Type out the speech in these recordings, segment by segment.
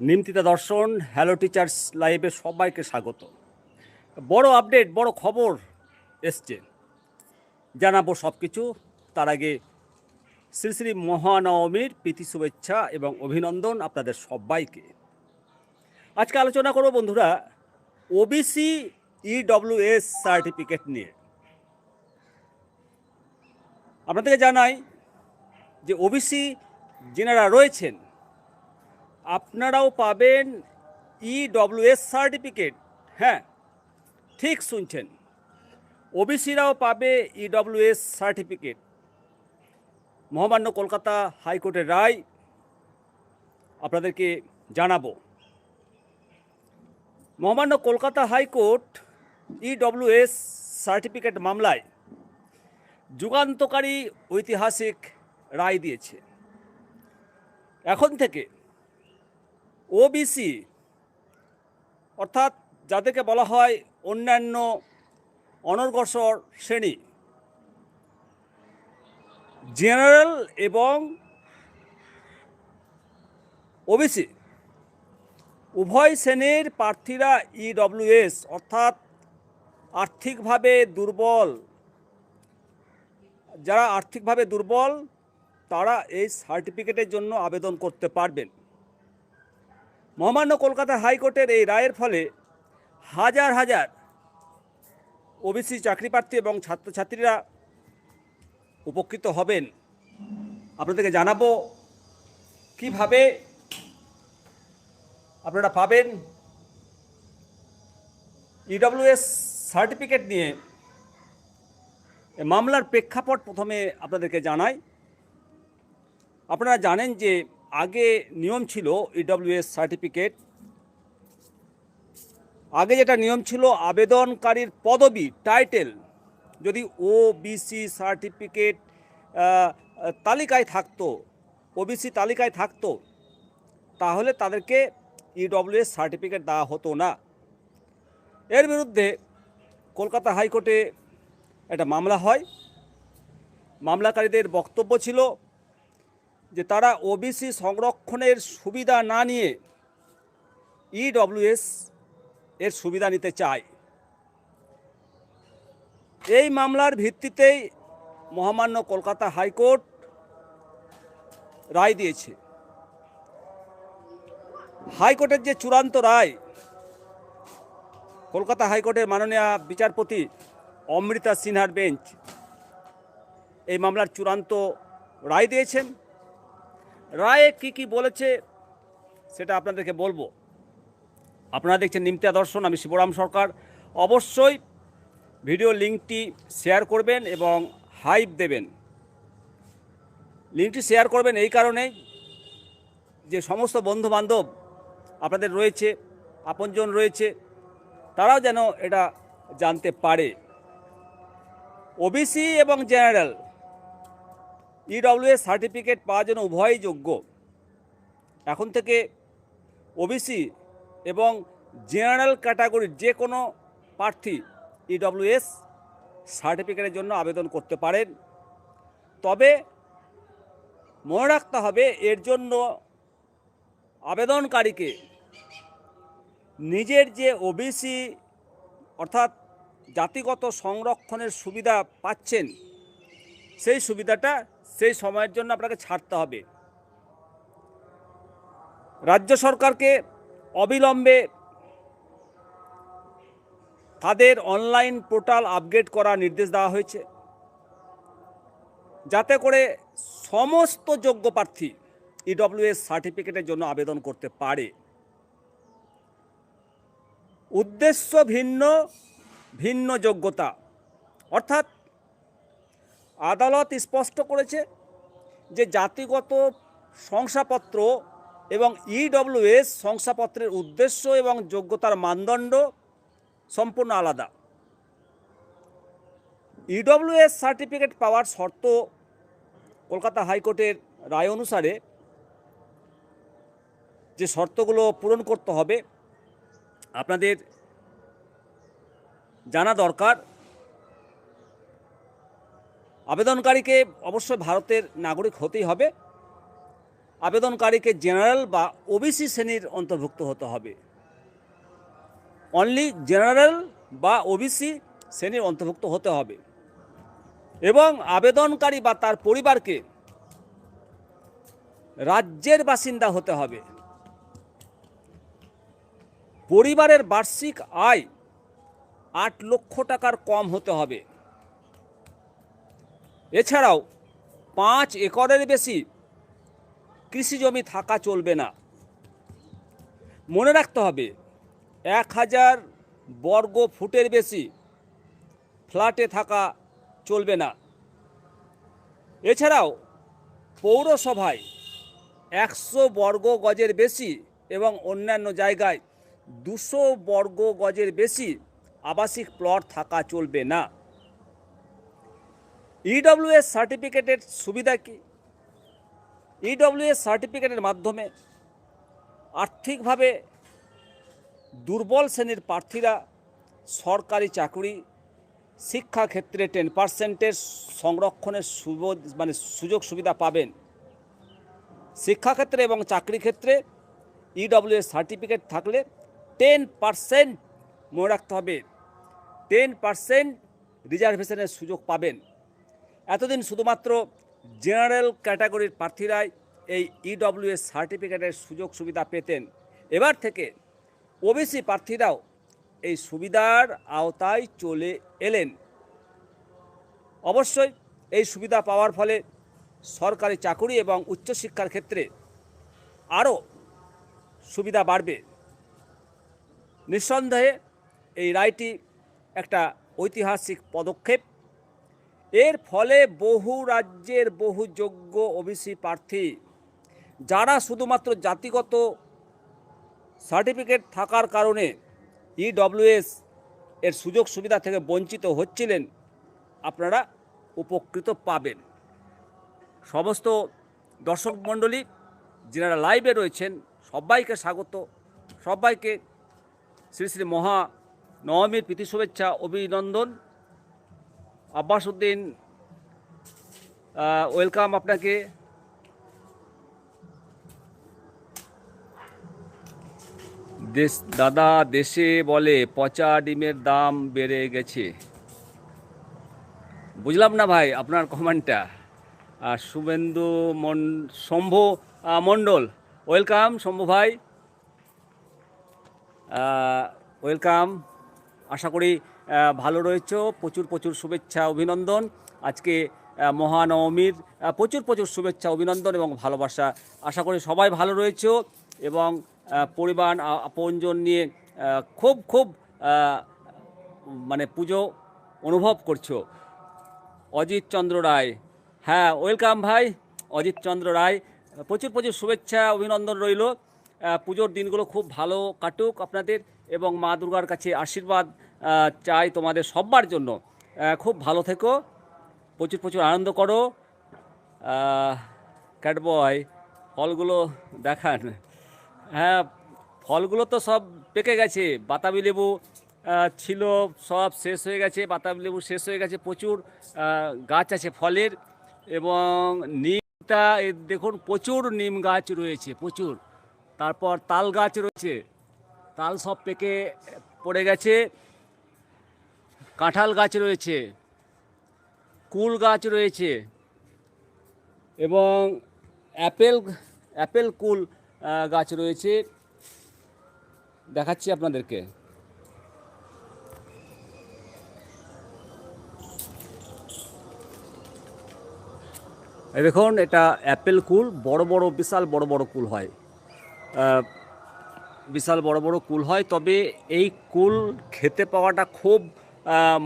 নিমতিতা দর্শন hello teachers লাইভে সবাইকে স্বাগত। বড় আপডেট বড় খবর এসছে। জানাব সব কিছু তার আগে শ্রী শ্রী মহানবমীর প্রীতি শুভেচ্ছা এবং অভিনন্দন আপনাদের সবাইকে। আজকে আলোচনা করব বন্ধুরা ওবিসি ইডব্লিউএস সার্টিফিকেট নিয়ে। আপনাদেরকে জানাই যে ওবিসি যেনারা রয়েছেন আপনারাও পাবেন ইডব্লিউএস সার্টিফিকেট হ্যাঁ ঠিক শুনছেন। ওবিসিরাও পাবে ইডব্লিউএস সার্টিফিকেট মহামান্য কলকাতা হাইকোর্টের রায় আপনাদেরকে জানাব। মহামান্য কলকাতা হাইকোর্ট ইডব্লিউএস সার্টিফিকেট মামলায় যুগান্তকারী ঐতিহাসিক রায় দিয়েছে। এখন থেকে ওবিসি অর্থাৎ যাদেরকে বলা হয় অন্যান্য অনর্গসর শ্রেণি। জেনারেল এবং ওবিসি উভয় শ্রেণির প্রার্থীরা ইডব্লিউএস অর্থাৎ আর্থিকভাবে দুর্বল। যারা আর্থিকভাবে দুর্বল, তারা এই সার্টিফিকেটের জন্য আবেদন করতে পারবেন। মহামান্য কলকাতা হাইকোর্টের এই রায়ের ফলে হাজার হাজার ওবিসি চাকরিপ্রার্থী এবং ছাত্রছাত্রীরা উপকৃত হবেন। আপনাদেরকে জানাব কীভাবে আপনারা পাবেন ইডব্লিউএস সার্টিফিকেট নিয়ে। মামলার প্রেক্ষাপট প্রথমে আপনাদেরকে জানাই। আপনারা জানেন যে আগে নিয়ম ছিল ইডব্লিউএস সার্টিফিকেট আগে যেটা নিয়ম ছিল, আবেদনকারীর পদবি টাইটেল যদি ও বিসি সার্টিফিকেট তালিকায় থাকতো ওবিসি তালিকায় থাকতো, তাহলে তাদেরকে ইডব্লিউএস সার্টিফিকেট দেওয়া হতো না। এর বিরুদ্ধে কলকাতা হাইকোর্টে একটা মামলা হয়। মামলাকারীদের বক্তব্য ছিল যে তারা ওবিসি সংরক্ষণের সুবিধা না নিয়ে ইডব্লিউএস এর সুবিধা নিতে চায়। এই মামলার ভিত্তিতেই মহামান্য কলকাতা হাইকোর্ট রায় দিয়েছে। হাইকোর্টের যে চূড়ান্ত রায়, কলকাতা হাইকোর্টের মাননীয় বিচারপতি অমৃতা সিনহার বেঞ্চ এই মামলার চূড়ান্ত রায় দিয়েছেন। রায়ে কি কি বলেছে, সেটা আপনাদেরকে বলব। আপনারা দেখছেন নিমতিয়া দর্শন, আমি শিবরাম সরকার। অবশ্যই ভিডিও লিঙ্কটি শেয়ার করবেন এবং হাইপ দেবেন। লিঙ্কটি শেয়ার করবেন এই কারণেই যে সমস্ত বন্ধু বান্ধব আপনাদের রয়েছে, আপনজন রয়েছে, তারাও যেন এটা জানতে পারে। ওবিসি এবং জেনারেল ইডব্লিউএস সার্টিফিকেট পাওয়ার জন্য উভয়ই যোগ্য। এখন থেকে ওবিসি এবং জেনারেল ক্যাটাগরির যে কোনো প্রার্থী ইডব্লিউএস সার্টিফিকেটের জন্য আবেদন করতে পারেন। তবে মনে রাখতে হবে, এর জন্য আবেদনকারীকে নিজের যে ওবিসি অর্থাৎ জাতিগত সংরক্ষণের সুবিধা পাচ্ছেন, সেই সুবিধাটা সেই সময়ের জন্য আপনাকে ছাড়তে হবে। রাজ্য সরকারকে অবিলম্বে তাদের অনলাইন পোর্টাল আপগ্রেড করার নির্দেশ দেওয়া হয়েছে। যাতে করে সমস্ত যোগ্য প্রার্থী ইডব্লিউএস সার্টিফিকেটের জন্য আবেদন করতে পারে। উদ্দেশ্য ভিন্ন ভিন্ন যোগ্যতা। অর্থাৎ আদালত স্পষ্ট করেছে যে জাতিগত শংসাপত্র এবং ইডব্লিউএস শংসাপত্রের উদ্দেশ্য এবং যোগ্যতার মানদণ্ড সম্পূর্ণ আলাদা। ইডব্লিউএস সার্টিফিকেট পাওয়ার শর্ত কলকাতা হাইকোর্টের রায় অনুসারে যে শর্তগুলো পূরণ করতে হবে, আপনাদের জানা দরকার। আবেদনকারীকে অবশ্যই ভারতের নাগরিক হতেই হবে। আবেদনকারীকে জেনারেল বা ওবিসি শ্রেণির অন্তর্ভুক্ত হতে হবে। অনলি জেনারেল বা ওবিসি শ্রেণির অন্তর্ভুক্ত হতে হবে। এবং আবেদনকারী বা তার পরিবারকে রাজ্যের বাসিন্দা হতে হবে। পরিবারের বার্ষিক আয় আট লক্ষ টাকার কম হতে হবে। এছাড়াও পাঁচ একরের বেশি কৃষি জমি থাকা চলবে না। মনে রাখতে হবে, এক হাজার বর্গ ফুটের বেশি ফ্ল্যাটে থাকা চলবে না। এছাড়াও পৌরসভায় একশো বর্গ গজের বেশি এবং অন্যান্য জায়গায় দুশো বর্গ গজের বেশি আবাসিক প্লট থাকা চলবে না। ইডব্লিউএস সার্টিফিকেটের সুবিধা কি? ইডব্লিউএস সার্টিফিকেটের মাধ্যমে আর্থিকভাবে দুর্বল শ্রেণির প্রার্থীরা সরকারি চাকরি শিক্ষাক্ষেত্রে টেন পার্সেন্টের সংরক্ষণের মানে সুযোগ সুবিধা পাবেন। শিক্ষাক্ষেত্রে এবং চাকরি ক্ষেত্রে ইডব্লিউএস সার্টিফিকেট থাকলে টেন পার্সেন্ট মনে রাখতে হবে। টেন পার্সেন্ট রিজার্ভেশনের সুযোগ পাবেন। এতদিন শুধুমাত্র জেনারেল ক্যাটাগরির প্রার্থীরাই এই ইডব্লিউএস সার্টিফিকেটের সুযোগ সুবিধা পেতেন। এবার থেকে ওবিসি প্রার্থীরাও এই সুবিধার আওতায় চলে এলেন। অবশ্যই এই সুবিধা পাওয়ার ফলে সরকারি চাকুরি এবং উচ্চশিক্ষার ক্ষেত্রে আরও সুবিধা বাড়বে। নিঃসন্দেহে এই রায়টি একটা ঐতিহাসিক পদক্ষেপ। এর ফলে বহু রাজ্যের বহু যোগ্য ওবিসি প্রার্থী, যারা শুধুমাত্র জাতিগত সার্টিফিকেট থাকার কারণে ইডব্লিউএস এর সুযোগ সুবিধা থেকে বঞ্চিত হচ্ছিলেন, আপনারা উপকৃত পাবেন। সমস্ত দর্শক মণ্ডলী, যারা লাইভে রয়েছেন, সবাইকে স্বাগত। সবাইকে শ্রী শ্রী মহা নবমীর প্রীতি শুভেচ্ছা, অভিনন্দন। আব্বাস উদ্দিন ওয়েলকাম আপনাকে। দেশ, দাদা দেশে বলে পচা ডিমের দাম বেড়ে গেছে। বুঝলাম না ভাই আপনার কমেন্টটা আর শুভেন্দু মন, শম্ভ মণ্ডল ওয়েলকাম শম্ভু ভাই। ওয়েলকাম আশা করি ভালো রয়েছে। প্রচুর প্রচুর শুভেচ্ছা, অভিনন্দন। আজকে মহানবমীর প্রচুর প্রচুর শুভেচ্ছা, অভিনন্দন এবং ভালোবাসা। আশা করি সবাই ভালো রয়েছে এবং পরিবার আপনজন নিয়ে খুব খুব মানে পুজো অনুভব করছ। অজিত চন্দ্র রায়। হ্যাঁ ওয়েলকাম ভাই, অজিত চন্দ্র রায়। প্রচুর প্রচুর শুভেচ্ছা, অভিনন্দন রইল। পুজোর দিনগুলো খুব ভালো কাটুক আপনাদের এবং মা দুর্গার কাছে আশীর্বাদ। চাই তোমাদের সবার জন্য। খুব ভালো থেকো, প্রচুর প্রচুর আনন্দ করো। ক্যাটবয়, ফলগুলো দেখান। হ্যাঁ ফলগুলো তো সব পেকে গেছে, বাতাবি লেবু ছিল, সব শেষ হয়ে গেছে, বাতাবি লেবু শেষ হয়ে গেছে, প্রচুর গাছ আছে ফলের, এবং নিমটা দেখুন, প্রচুর নিম গাছ রয়েছে, প্রচুর। তারপর তাল গাছ রয়েছে, তাল সব পেকে, পড়ে গেছে। কাঁঠাল গাছ রয়েছে, কুল গাছ রয়েছে এবং অ্যাপেল অ্যাপেল কুল গাছ রয়েছে। দেখাচ্ছি আপনাদেরকে। দেখুন, এটা অ্যাপেল কুল, বড় বড়, বিশাল বড় বড় কুল হয়। বিশাল বড় বড় কুল হয়, তবে এই কুল খেতে পাওয়াটা খুব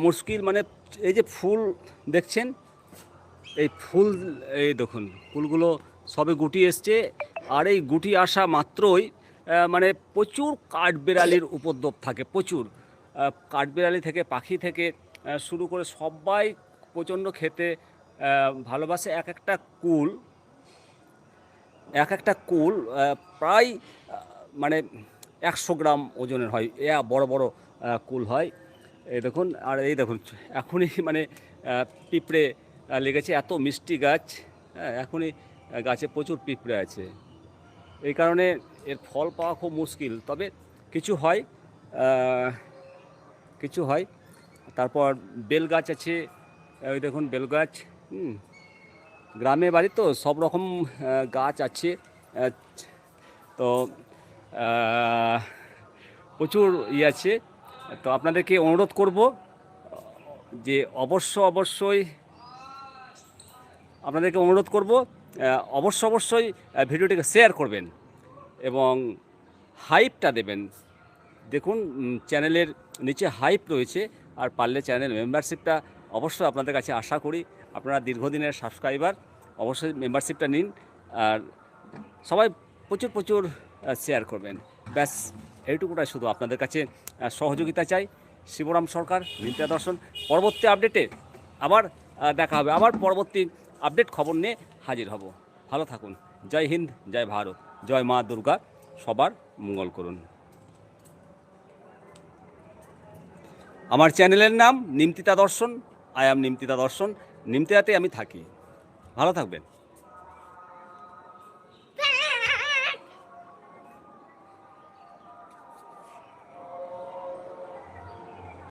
মুশকিল মানে এই যে ফুল দেখছেন, এই ফুল, এই দেখুন, ফুলগুলো সবে গুটি এসছে, আর এই গুটি আসা মাত্রই মানে প্রচুর কাঠবেড়ালির উপদ্রব থাকে, প্রচুর। কাঠবেড়ালি থেকে, পাখি থেকে শুরু করে সবাই প্রচণ্ড খেতে ভালোবাসে। এক একটা কুল, এক একটা কুল প্রায় মানে একশো গ্রাম ওজনের হয়। এ বড় বড় কুল হয়। এই দেখুন, আর এই দেখুন, এখনই মানে পিঁপড়ে লেগেছে। এত মিষ্টি গাছ হ্যাঁ এখনই গাছে প্রচুর পিঁপড়ে আছে। এই কারণে এর ফল পাওয়া খুব মুশকিল। তবে কিছু হয় কিছু হয়। তারপর বেল গাছ আছে ওই দেখুন বেল গাছ হুম। গ্রামে বাড়ি তো সব রকম গাছ আছে। তো প্রচুর ইয়ে আছে। তো আপনাদেরকে অনুরোধ করব, যে অবশ্য অবশ্যই, আপনাদেরকে অনুরোধ করব অবশ্য অবশ্যই ভিডিওটিকে শেয়ার করবেন এবং হাইপটা দেবেন। দেখুন চ্যানেলের নিচে হাইপ রয়েছে, আর পারলে চ্যানেল মেম্বারশিপটা অবশ্যই আপনাদের কাছে আশা করি। আপনারা দীর্ঘদিনের সাবস্ক্রাইবার অবশ্যই মেম্বারশিপটা নিন, আর সবাই প্রচুর প্রচুর শেয়ার করবেন। ব্যাস, এইটুকুটাই শুধু আপনাদের কাছে। সহযোগিতা চাই। শিবরাম সরকার নিত্যা দর্শন, পরবর্তী আপডেটে আবার দেখা হবে। আবার পরবর্তী আপডেট খবর নিয়ে হাজির হব। ভালো থাকুন। জয় হিন্দ, জয় ভারত। জয় মা দুর্গা। সবার মঙ্গল করুন। আমার চ্যানেলের নাম নিমতিতা দর্শন। আই অ্যাম নিমতিতা দর্শন। নিমতিতাতে আমি থাকি। ভালো থাকবেন।